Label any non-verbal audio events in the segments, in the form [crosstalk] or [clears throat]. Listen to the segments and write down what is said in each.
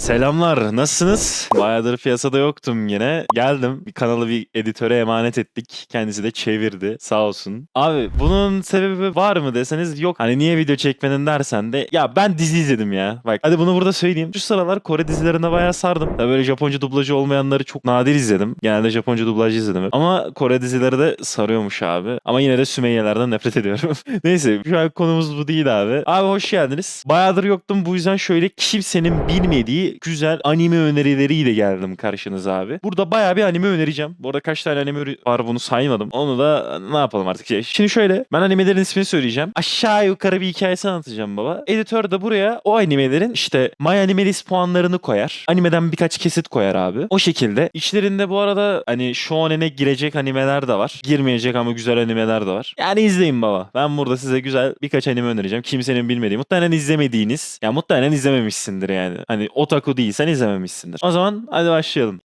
Selamlar, nasılsınız? Bayağıdır piyasada yoktum yine. Geldim, bir kanalı bir editöre emanet ettik. Kendisi de çevirdi, sağ olsun. Abi bunun sebebi var mı deseniz yok. Hani niye video çekmedin dersen de ya ben dizi izledim ya. Bak hadi bunu burada söyleyeyim. Şu sıralar Kore dizilerine bayağı sardım. Tabii böyle Japonca dublajı olmayanları çok nadir izledim. Genelde Japonca dublajı izledim. Ama Kore dizileri de sarıyormuş abi. Ama yine de Sümeyye'lerden nefret ediyorum. [laughs] Neyse şu an konumuz bu değil abi. Abi hoş geldiniz. Bayağıdır yoktum bu yüzden şöyle kimsenin bilmediği güzel anime önerileriyle geldim karşınıza abi. Burada bayağı bir anime önereceğim. Bu arada kaç tane anime var bunu saymadım. Onu da ne yapalım artık. Şey, Şimdi şöyle ben animelerin ismini söyleyeceğim. Aşağı yukarı bir hikayesi anlatacağım baba. Editör de buraya o animelerin işte My Animalist puanlarını koyar. Animeden birkaç kesit koyar abi. O şekilde. İçlerinde bu arada hani shonen'e girecek animeler de var. Girmeyecek ama güzel animeler de var. Yani izleyin baba. Ben burada size güzel birkaç anime önereceğim. Kimsenin bilmediği. Muhtemelen izlemediğiniz. Ya muhtemelen izlememişsindir yani. Hani otaku değilsen izlememişsindir. O zaman hadi başlayalım.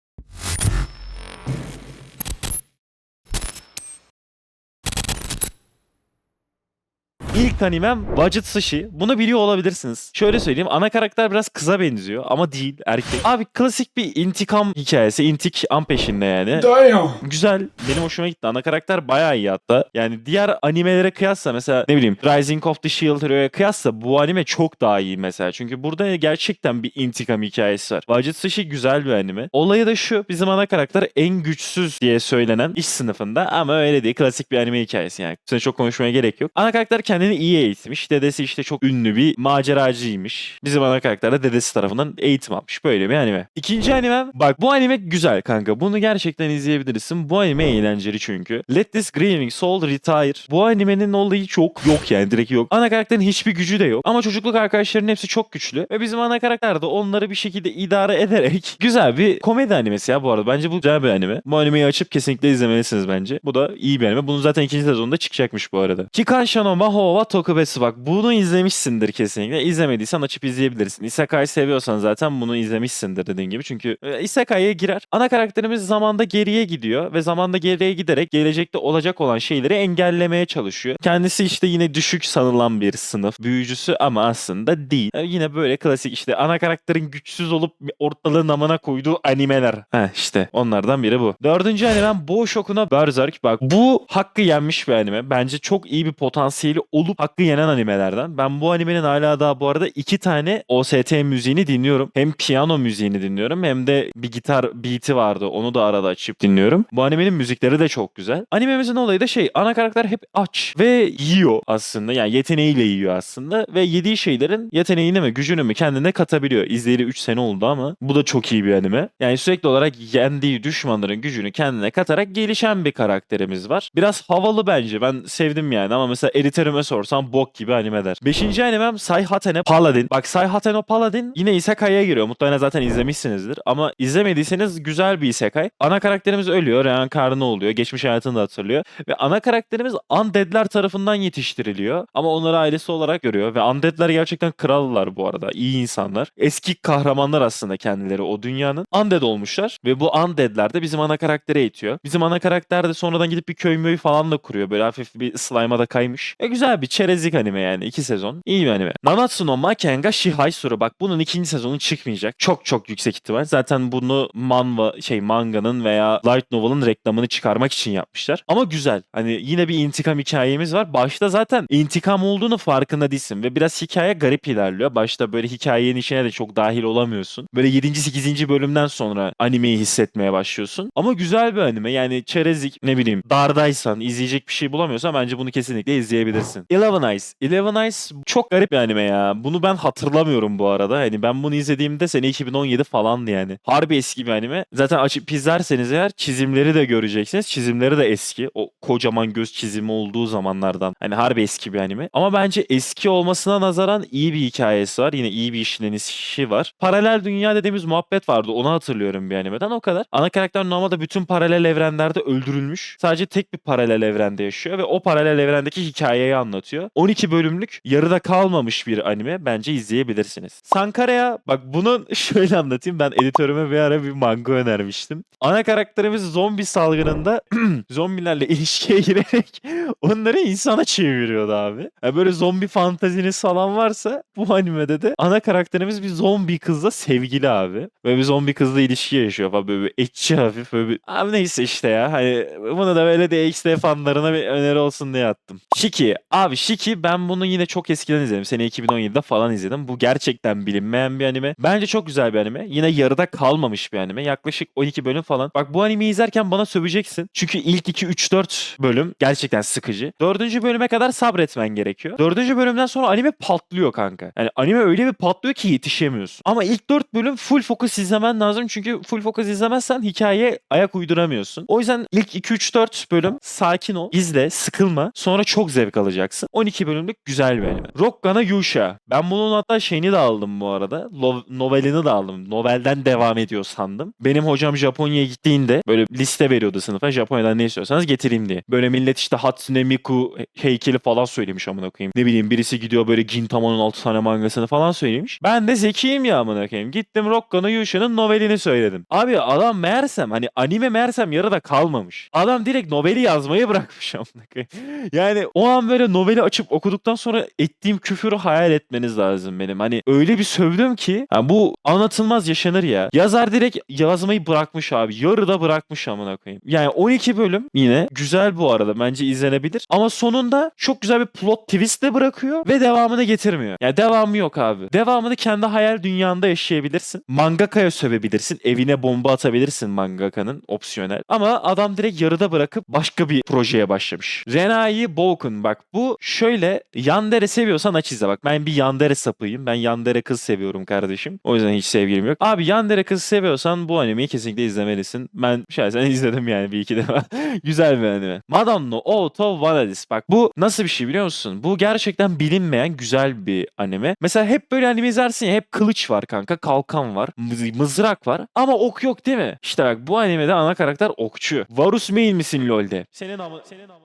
İlk animem Budget Sushi. Bunu biliyor olabilirsiniz. Şöyle söyleyeyim ana karakter biraz kıza benziyor ama değil erkek. Abi klasik bir intikam hikayesi. İntikam peşinde yani. Damn. Güzel. Benim hoşuma gitti. Ana karakter bayağı iyi hatta. Yani diğer animelere kıyasla mesela ne bileyim Rising of the Shield Hero'ya kıyasla bu anime çok daha iyi mesela. Çünkü burada gerçekten bir intikam hikayesi var. Budget Sushi güzel bir anime. Olayı da şu. Bizim ana karakter en güçsüz diye söylenen iş sınıfında ama öyle değil. Klasik bir anime hikayesi yani. Üstüne çok konuşmaya gerek yok. Ana karakter kendini iyi eğitmiş. Dedesi işte çok ünlü bir maceracıymış. Bizim ana karakter de dedesi tarafından eğitim almış. Böyle bir anime. İkinci animem bak bu anime güzel kanka. Bunu gerçekten izleyebilirsin. Bu anime eğlenceli çünkü. Let This Grieving Soul Retire. Bu animenin olayı çok yok yani direkt yok. Ana karakterin hiçbir gücü de yok. Ama çocukluk arkadaşlarının hepsi çok güçlü. Ve bizim ana karakter de onları bir şekilde idare ederek [laughs] güzel bir komedi animesi ya bu arada. Bence bu güzel bir anime. Bu animeyi açıp kesinlikle izlemelisiniz bence. Bu da iyi bir anime. Bunun zaten ikinci sezonunda çıkacakmış bu arada. Kikan no Maho wa Tokubetsu bak bunu izlemişsindir kesinlikle. İzlemediysen açıp izleyebilirsin. Isekai seviyorsan zaten bunu izlemişsindir dediğim gibi. Çünkü e, Isekai'ye girer. Ana karakterimiz zamanda geriye gidiyor ve zamanda geriye giderek gelecekte olacak olan şeyleri engellemeye çalışıyor. Kendisi işte yine düşük sanılan bir sınıf büyücüsü ama aslında değil. E, yine böyle klasik işte ana karakterin güçsüz olup ortalığın amına koyduğu animeler. Heh işte onlardan biri bu. Dördüncü animem Boşokuna Berserk. Bak bu hakkı yenmiş bir anime. Bence çok iyi bir potansiyeli olup hakkı yenen animelerden. Ben bu animenin hala daha bu arada iki tane OST müziğini dinliyorum. Hem piyano müziğini dinliyorum hem de bir gitar beat'i vardı. Onu da arada açıp dinliyorum. Bu animenin müzikleri de çok güzel. Animemizin olayı da şey ana karakter hep aç ve yiyor aslında. Yani yeteneğiyle yiyor aslında ve yediği şeylerin yeteneğini mi gücünü mü kendine katabiliyor. İzleyeli 3 sene oldu ama bu da çok iyi bir anime. Yani sürekli olarak yendiği düşmanların gücünü kendine katarak gelişen bir karakterimiz var. Biraz havalı bence. Ben sevdim yani ama mesela editörüme sorsam bok gibi anime der. Beşinci animem Sayhatene Paladin. Bak Sayhatene Paladin yine Isekai'ye giriyor. Muhtemelen zaten izlemişsinizdir. Ama izlemediyseniz güzel bir Isekai. Ana karakterimiz ölüyor. Reenkarnı oluyor. Geçmiş hayatını da hatırlıyor. Ve ana karakterimiz Undead'ler tarafından yetiştiriliyor. Ama onları ailesi olarak görüyor. Ve Undead'ler gerçekten krallar bu arada. İyi insanlar. Eski kahramanlar aslında kendileri o dünyanın. Undead olmuşlar. Ve bu Undead'ler de bizim ana karaktere eğitiyor. Bizim ana karakter de sonradan gidip bir köy möy falan da kuruyor. Böyle hafif bir slime'a da kaymış. E güzel bir çerezlik anime yani. iki sezon. İyi bir anime. Nanatsu no Makenga Shihaisuru. Bak bunun ikinci sezonu çıkmayacak. Çok çok yüksek ihtimal. Zaten bunu manva şey manganın veya light novel'ın reklamını çıkarmak için yapmışlar. Ama güzel. Hani yine bir intikam hikayemiz var. Başta zaten intikam olduğunu farkında değilsin ve biraz hikaye garip ilerliyor. Başta böyle hikayenin içine de çok dahil olamıyorsun. Böyle 7. 8. bölümden sonra animeyi hissetmeye başlıyorsun. Ama güzel bir anime. Yani çerezlik ne bileyim dardaysan izleyecek bir şey bulamıyorsan bence bunu kesinlikle izleyebilirsin. Eleven Eyes. Eleven Eyes çok garip bir anime ya. Bunu ben hatırlamıyorum bu arada. Hani ben bunu izlediğimde sene 2017 falandı yani. Harbi eski bir anime. Zaten açıp izlerseniz eğer çizimleri de göreceksiniz. Çizimleri de eski. O kocaman göz çizimi olduğu zamanlardan. Hani harbi eski bir anime. Ama bence eski olmasına nazaran iyi bir hikayesi var. Yine iyi bir işlenişi var. Paralel dünya dediğimiz muhabbet vardı. Onu hatırlıyorum bir animeden o kadar. Ana karakter normalde bütün paralel evrenlerde öldürülmüş. Sadece tek bir paralel evrende yaşıyor ve o paralel evrendeki hikayeyi anlatıyor anlatıyor. 12 bölümlük yarıda kalmamış bir anime bence izleyebilirsiniz. Sankara'ya bak bunun [laughs] şöyle anlatayım ben editörüme bir ara bir manga önermiştim. Ana karakterimiz zombi salgınında [clears throat] zombilerle ilişkiye [laughs] girerek onları insana çeviriyordu abi. Yani böyle zombi fantaziniz falan varsa bu animede de ana karakterimiz bir zombi kızla sevgili abi. Böyle bir zombi kızla ilişki yaşıyor falan böyle bir etçi hafif böyle bir... Abi neyse işte ya hani bunu da böyle DXD fanlarına bir öneri olsun diye attım. Shiki. Abi Shiki ben bunu yine çok eskiden izledim. Sene 2017'de falan izledim. Bu gerçekten bilinmeyen bir anime. Bence çok güzel bir anime. Yine yarıda kalmamış bir anime. Yaklaşık 12 bölüm falan. Bak bu animeyi izlerken bana söveceksin. Çünkü ilk 2 3 4 bölüm gerçekten sıkıcı. Dördüncü bölüme kadar sabretmen gerekiyor. Dördüncü bölümden sonra anime patlıyor kanka. Yani anime öyle bir patlıyor ki yetişemiyorsun. Ama ilk 4 bölüm full fokus izlemen lazım. Çünkü full fokus izlemezsen hikayeye ayak uyduramıyorsun. O yüzden ilk 2 3 4 bölüm sakin ol, izle, sıkılma. Sonra çok zevk alacaksın. 12 bölümlük güzel bir anime. Rokkana Yusha. Ben bunun hatta şeyini de aldım bu arada. Novelini de aldım. Novelden devam ediyor sandım. Benim hocam Japonya'ya gittiğinde böyle liste veriyordu sınıfa. Japonya'dan ne istiyorsanız getireyim diye. Böyle millet işte Hatsune Miku heykeli falan söylemiş amına koyayım. Ne bileyim birisi gidiyor böyle Gintamo'nun 6 tane mangasını falan söylemiş. Ben de zekiyim ya amına koyayım. Gittim Rokkano Yusha'nın novelini söyledim. Abi adam meğersem hani anime meğersem yarıda kalmamış. Adam direkt noveli yazmayı bırakmış amına koyayım. Yani o an böyle noveli açıp okuduktan sonra ettiğim küfürü hayal etmeniz lazım benim. Hani öyle bir sövdüm ki ha bu anlatılmaz yaşanır ya. Yazar direkt yazmayı bırakmış abi. Yarıda bırakmış amına koyayım. Yani 12 bölüm yine güzel bu arada. Bence izlenebilir. Ama sonunda çok güzel bir plot twist de bırakıyor ve devamını getirmiyor. Yani devamı yok abi. Devamını kendi hayal dünyanda yaşayabilirsin. Mangaka'ya sövebilirsin. Evine bomba atabilirsin mangakanın opsiyonel. Ama adam direkt yarıda bırakıp başka bir projeye başlamış. Renai Boukun bak bu şöyle Yandere seviyorsan aç izle bak. Ben bir Yandere sapıyım. Ben Yandere kız seviyorum kardeşim. O yüzden hiç sevgilim yok. Abi Yandere kız seviyorsan bu animeyi kesinlikle izlemelisin. Ben şahsen [laughs] izledim yani bir iki defa. [laughs] Güzel bir anime. Madame no Oto Vanadis. Bak bu nasıl bir şey biliyor musun? Bu gerçekten bilinmeyen güzel bir anime. Mesela hep böyle anime izlersin ya hep kılıç var kanka. Kalkan var. mız- mızrak var. Ama ok yok değil mi? İşte bak bu animede ana karakter okçu. Varus mail misin LoL'de? Senin ama senin ama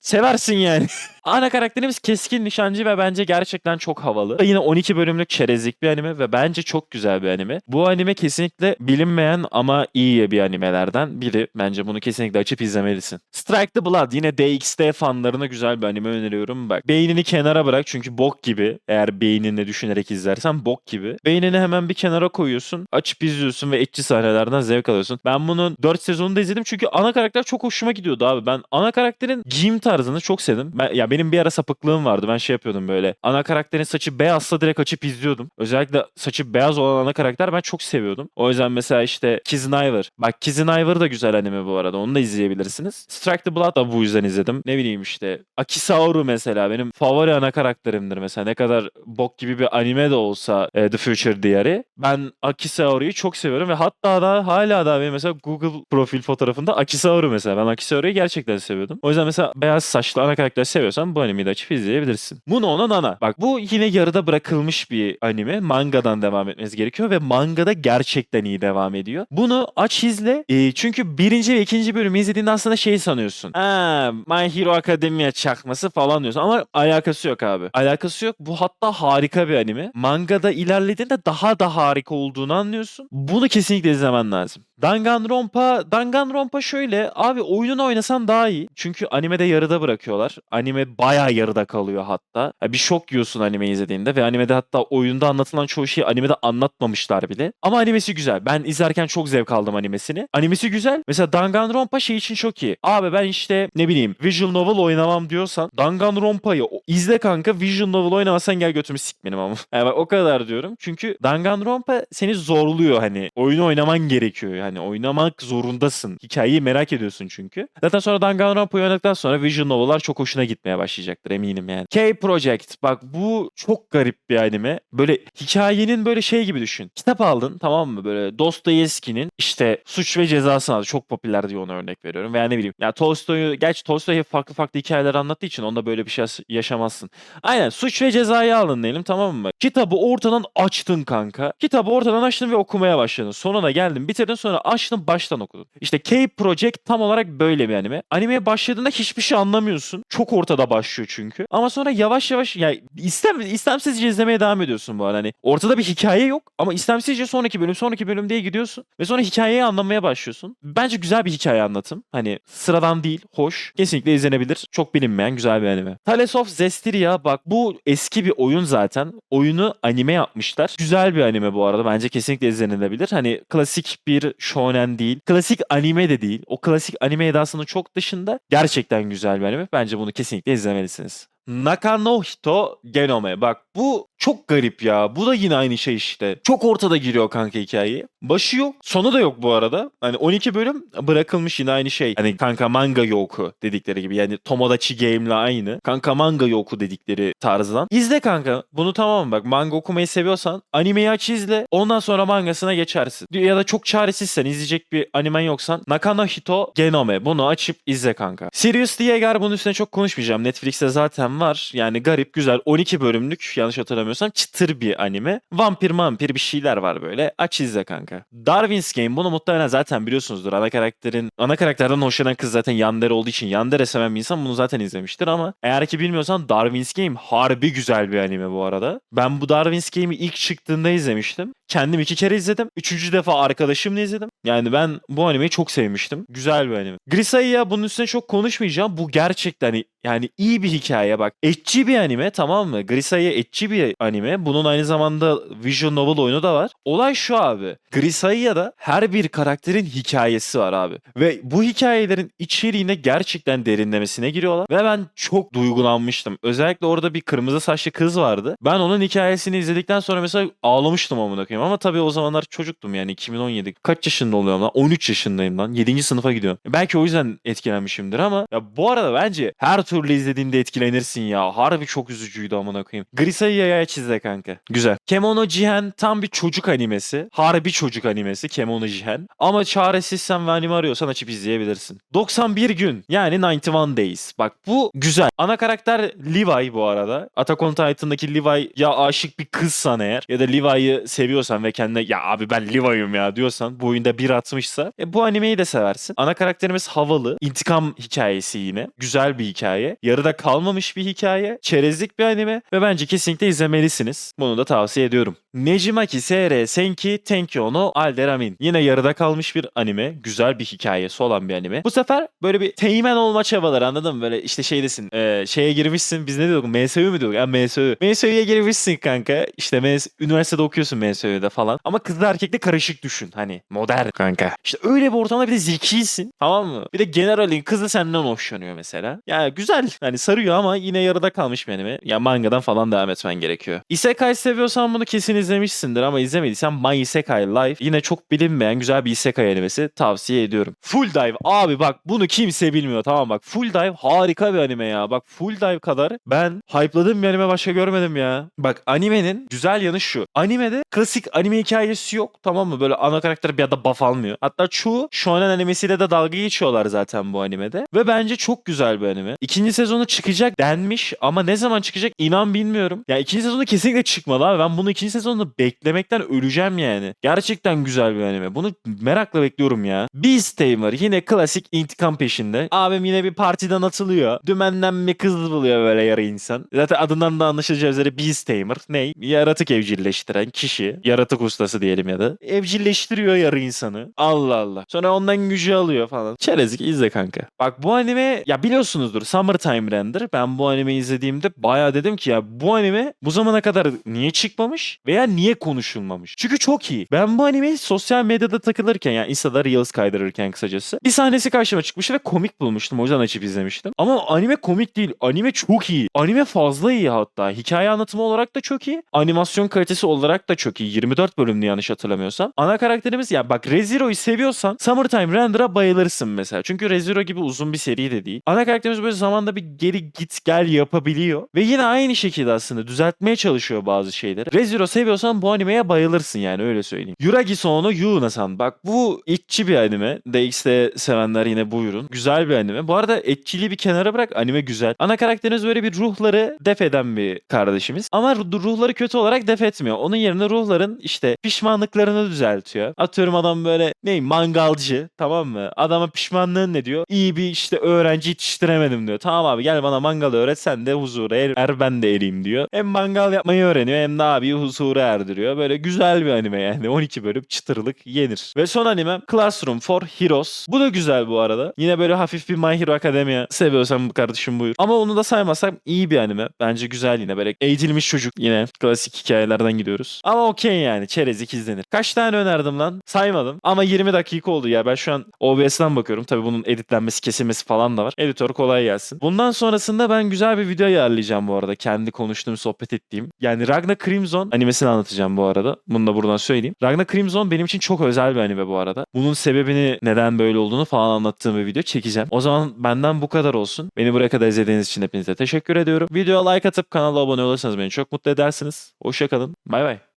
Seversin yani. [laughs] Ana karakterimiz keskin nişancı ve bence gerçekten çok havalı. Yine 12 bölümlük çerezlik bir anime ve bence çok güzel bir anime. Bu anime kesinlikle bilinmeyen ama iyi bir animelerden biri. Bence bunu kesinlikle açıp izlemelisin. Strike the Blood yine DXD fanlarına güzel bir anime öneriyorum. Bak beynini kenara bırak çünkü bok gibi. Eğer beynini düşünerek izlersen bok gibi. Beynini hemen bir kenara koyuyorsun. Açıp izliyorsun ve etçi sahnelerden zevk alıyorsun. Ben bunun 4 sezonunu da izledim çünkü ana karakter çok hoşuma gidiyordu abi. Ben ana karakterin giyim tarzını çok sevdim. Ben, ya benim bir ara sapıklığım vardı. Ben şey yapıyordum böyle. Ana karakterin saçı beyazsa direkt açıp izliyordum. Özellikle saçı beyaz olan ana karakter ben çok seviyordum. O yüzden mesela işte Kizniver. Bak Kizniver da güzel anime bu arada. Onu da izleyebilirsiniz. Strike the Blood da bu yüzden izledim. Ne bileyim işte. Akisauru mesela benim favori ana karakterimdir mesela. Ne kadar bok gibi bir anime de olsa e, The Future Diary. Ben Akisauru'yu çok seviyorum ve hatta da hala da benim mesela Google profil fotoğrafında Akisauru mesela. Ben Akisauru'yu gerçekten seviyordum. O yüzden mesela beyaz saçlı ana karakter seviyorsan bu animeyi de açıp izleyebilirsin. Muno no Nana. Bak bu yine yarıda bırakılmış bir anime. Mangadan devam etmesi gerekiyor ve mangada gerçekten iyi devam ediyor. Bunu aç izle. E, çünkü birinci ve ikinci bölümü izlediğinde aslında şey sanıyorsun. Ha, My Hero Academia çakması falan diyorsun. Ama alakası yok abi. Alakası yok. Bu hatta harika bir anime. Mangada ilerlediğinde daha da harika olduğunu anlıyorsun. Bunu kesinlikle izlemen lazım. Danganronpa, Danganronpa şöyle abi oyununu oynasan daha iyi. Çünkü animede yarıda bırakıyorlar. Anime bayağı yarıda kalıyor hatta. Ya bir şok yiyorsun anime izlediğinde ve animede hatta oyunda anlatılan çoğu şeyi animede anlatmamışlar bile. Ama animesi güzel. Ben izlerken çok zevk aldım animesini. Animesi güzel. Mesela Danganronpa şey için çok iyi. Abi ben işte ne bileyim visual novel oynamam diyorsan Danganronpa'yı izle kanka visual novel oynamazsan gel götümü sik benim ama. [laughs] Yani o kadar diyorum. Çünkü Danganronpa seni zorluyor hani. Oyunu oynaman gerekiyor yani. Oynamak zorundasın. Hikayeyi merak ediyorsun çünkü. Zaten sonra Danganronpa'yı oynadıktan sonra visual novel'lar çok hoşuna gitmeye başlayacaktır eminim yani. K-Project. Bak bu çok garip bir anime. Böyle hikayenin böyle şey gibi düşün. Kitap aldın tamam mı? Böyle Dostoyevski'nin işte Suç ve Cezasını aldı. Çok popüler diye ona örnek veriyorum. Veya ne bileyim. Ya Tolstoy'u gerçi Tolstoy hep farklı farklı hikayeler anlattığı için onda böyle bir şey yaşamazsın. Aynen suç ve cezayı aldın diyelim tamam mı? Kitabı ortadan açtın kanka. Kitabı ortadan açtın ve okumaya başladın. Sonuna geldin bitirdin sonra açtın baştan okudun. İşte K Project tam olarak böyle bir anime. Animeye başladığında hiçbir şey anlamıyorsun. Çok ortada başlıyor çünkü. Ama sonra yavaş yavaş ya istem istemsizce izlemeye devam ediyorsun bu arada. Hani ortada bir hikaye yok ama istemsizce sonraki bölüm sonraki bölüm diye gidiyorsun ve sonra hikayeyi anlamaya başlıyorsun. Bence güzel bir hikaye anlatım. Hani sıradan değil, hoş. Kesinlikle izlenebilir. Çok bilinmeyen güzel bir anime. Tales of Zestiria bak bu eski bir oyun zaten. Oyunu anime yapmışlar. Güzel bir anime bu arada. Bence kesinlikle izlenilebilir. Hani klasik bir shonen değil. Klasik anime de değil. O klasik anime edasının çok dışında gerçekten güzel bir anime. Bence bunu kesinlikle izlemelisiniz. Nakanohito Genome. Bak bu çok garip ya. Bu da yine aynı şey işte. Çok ortada giriyor kanka hikayeyi. Başı yok. Sonu da yok bu arada. Hani 12 bölüm bırakılmış yine aynı şey. Hani kanka manga yoku dedikleri gibi. Yani Tomodachi Game'le aynı. Kanka manga yoku dedikleri tarzdan. İzle kanka. Bunu tamam bak. Manga okumayı seviyorsan animeyi aç izle. Ondan sonra mangasına geçersin. Ya da çok çaresizsen izleyecek bir animen yoksan Nakanohito Genome. Bunu açıp izle kanka. Sirius Diegar bunun üstüne çok konuşmayacağım. Netflix'te zaten var. Yani garip güzel 12 bölümlük yanlış hatırlamıyorsam çıtır bir anime. Vampir mampir bir şeyler var böyle. Aç izle kanka. Darwin's Game bunu muhtemelen zaten biliyorsunuzdur. Ana karakterin ana karakterden hoşlanan kız zaten Yandere olduğu için Yandere seven bir insan bunu zaten izlemiştir ama eğer ki bilmiyorsan Darwin's Game harbi güzel bir anime bu arada. Ben bu Darwin's Game'i ilk çıktığında izlemiştim. Kendim iki kere izledim. Üçüncü defa arkadaşımla izledim. Yani ben bu animeyi çok sevmiştim. Güzel bir anime. Grisaiya bunun üstüne çok konuşmayacağım. Bu gerçekten yani iyi bir hikaye bak. Etçi bir anime tamam mı? Grisaiya etçi bir anime. Bunun aynı zamanda visual novel oyunu da var. Olay şu abi. Grisaiya'da her bir karakterin hikayesi var abi. Ve bu hikayelerin içeriğine gerçekten derinlemesine giriyorlar. Ve ben çok duygulanmıştım. Özellikle orada bir kırmızı saçlı kız vardı. Ben onun hikayesini izledikten sonra mesela ağlamıştım amına koyayım. Ama tabii o zamanlar çocuktum yani 2017. Kaç yaşında oluyorum lan? 13 yaşındayım lan. 7. sınıfa gidiyorum. Belki o yüzden etkilenmişimdir ama ya bu arada bence her türlü izlediğinde etkilenirsin ya. Harbi çok üzücüydü amına koyayım. Grisaia'ya çizde kanka. Güzel. Kemono Jihen tam bir çocuk animesi. Harbi çocuk animesi Kemono Jihen. Ama çaresizsen ve anime arıyorsan açıp izleyebilirsin. 91 gün yani 91 Days. Bak bu güzel. Ana karakter Levi bu arada. Attack on Titan'daki Levi ya aşık bir kızsan eğer ya da Levi'yi seviyorsan ve kendine ya abi ben Levi'yim ya diyorsan bu oyunda bir atmışsa e, bu animeyi de seversin. Ana karakterimiz havalı. İntikam hikayesi yine. Güzel bir hikaye. Yarıda kalmamış bir hikaye. Çerezlik bir anime ve bence kesinlikle izlemelisiniz. Bunu da tavsiye ediyorum. Nejimaki SR Senki Tenkyo no Alderamin. Yine yarıda kalmış bir anime. Güzel bir hikayesi olan bir anime. Bu sefer böyle bir teğmen olma çabaları anladın mı? Böyle işte şeydesin. E, şeye girmişsin. Biz ne diyorduk? MSÜ mü diyorduk? Ya MSÜ. MSÜ'ye girmişsin kanka. İşte MS, üniversitede okuyorsun MSÜ'de falan. Ama kızla erkekle karışık düşün. Hani modern kanka. İşte öyle bir ortamda bir de zekisin. Tamam mı? Bir de generalin kızı senden hoşlanıyor mesela. Yani güzel. Hani sarıyor ama yine yarıda kalmış bir. Ya mangadan falan devam etmen gerekiyor. Isekai seviyorsan bunu kesin izlemişsindir ama izlemediysen My Isekai Life yine çok bilinmeyen güzel bir Isekai animesi tavsiye ediyorum. Full Dive abi bak bunu kimse bilmiyor tamam bak. Full Dive harika bir anime ya. Bak Full Dive kadar ben hype'ladığım bir anime başka görmedim ya. Bak animenin güzel yanı şu. Animede klasik anime hikayesi yok tamam mı? Böyle ana karakter bir anda buff almıyor. Hatta çoğu shonen animesiyle de dalga geçiyorlar zaten bu animede. Ve bence çok güzel bir anime. İkinci sezonu çıkacak denmiş ama ne zaman çıkacak inan bilmiyorum. Ya ikinci sezonu kesinlikle çıkmalı abi. Ben bunu ikinci sezonda beklemekten öleceğim yani. Gerçekten güzel bir anime. Bunu merakla bekliyorum ya. Beast Tamer yine klasik intikam peşinde. Abim yine bir partiden atılıyor. Dümenden bir kız buluyor böyle yarı insan. Zaten adından da anlaşılacağı üzere Beast Tamer. Ne? Yaratık evcilleştiren kişi. Yaratık ustası diyelim ya da. Evcilleştiriyor yarı insanı. Allah Allah. Sonra ondan gücü alıyor falan. Çerezlik izle kanka. Bak bu anime ya biliyorsunuzdur Summertime Render. Ben bu animeyi izlediğimde bayağı dedim ki ya bu anime bu zamana kadar niye çıkmamış veya niye konuşulmamış? Çünkü çok iyi. Ben bu animeyi sosyal medyada takılırken yani Insta'da Reels kaydırırken kısacası bir sahnesi karşıma çıkmış ve komik bulmuştum. O yüzden açıp izlemiştim. Ama anime komik değil. Anime çok iyi. Anime fazla iyi hatta. Hikaye anlatımı olarak da çok iyi. Animasyon kalitesi olarak da çok iyi. 24 bölümlü yanlış hatırlamıyorsam. Ana karakterimiz ya bak ReZero'yu seviyorsan Summertime Render'a bayılırsın mesela. Çünkü ReZero gibi uzun bir seri de değil. Ana karakterimiz böyle zaman zamanda bir geri git gel yapabiliyor. Ve yine aynı şekilde aslında düzeltmeye çalışıyor bazı şeyleri. ReZero seviyorsan bu animeye bayılırsın yani öyle söyleyeyim. Yuragi Sono Yuna-san. Bak bu etçi bir anime. DX'de sevenler yine buyurun. Güzel bir anime. Bu arada etçiliği bir kenara bırak anime güzel. Ana karakteriniz böyle bir ruhları def eden bir kardeşimiz. Ama ruh- ruhları kötü olarak def etmiyor. Onun yerine ruhların işte pişmanlıklarını düzeltiyor. Atıyorum adam böyle ne mangalcı tamam mı? Adama pişmanlığın ne diyor? İyi bir işte öğrenci yetiştiremedim diyor. Tamam abi gel bana mangal öğret sen de huzura er, er ben de ereyim diyor. Hem mangal yapmayı öğreniyor hem de abi huzura erdiriyor. Böyle güzel bir anime yani. [laughs] 12 bölüm çıtırlık yenir. Ve son animem Classroom for Heroes. Bu da güzel bu arada. Yine böyle hafif bir My Hero Academia seviyorsan kardeşim buyur. Ama onu da saymazsam iyi bir anime. Bence güzel yine. Böyle eğitilmiş çocuk yine. Klasik hikayelerden gidiyoruz. Ama okey yani. Çerezlik izlenir. Kaç tane önerdim lan? Saymadım. Ama 20 dakika oldu ya. Ben şu an OBS'den bakıyorum. Tabii bunun editlenmesi, kesilmesi falan da var. Editör kolay gelsin. Bundan sonrasında ben güzel bir video ayarlayacağım bu arada. Kendi konuştuğum, sohbet ettiğim. Yani Ragna Crimson animesini anlatacağım bu arada. Bunu da buradan söyleyeyim. Ragna Crimson benim için çok özel bir anime bu arada. Bunun sebebini neden böyle olduğunu falan anlattığım bir video çekeceğim. O zaman benden bu kadar olsun. Beni buraya kadar izlediğiniz için hepinize teşekkür ediyorum. Videoya like atıp kanala abone olursanız beni çok mutlu edersiniz. Hoşçakalın. Bay bay.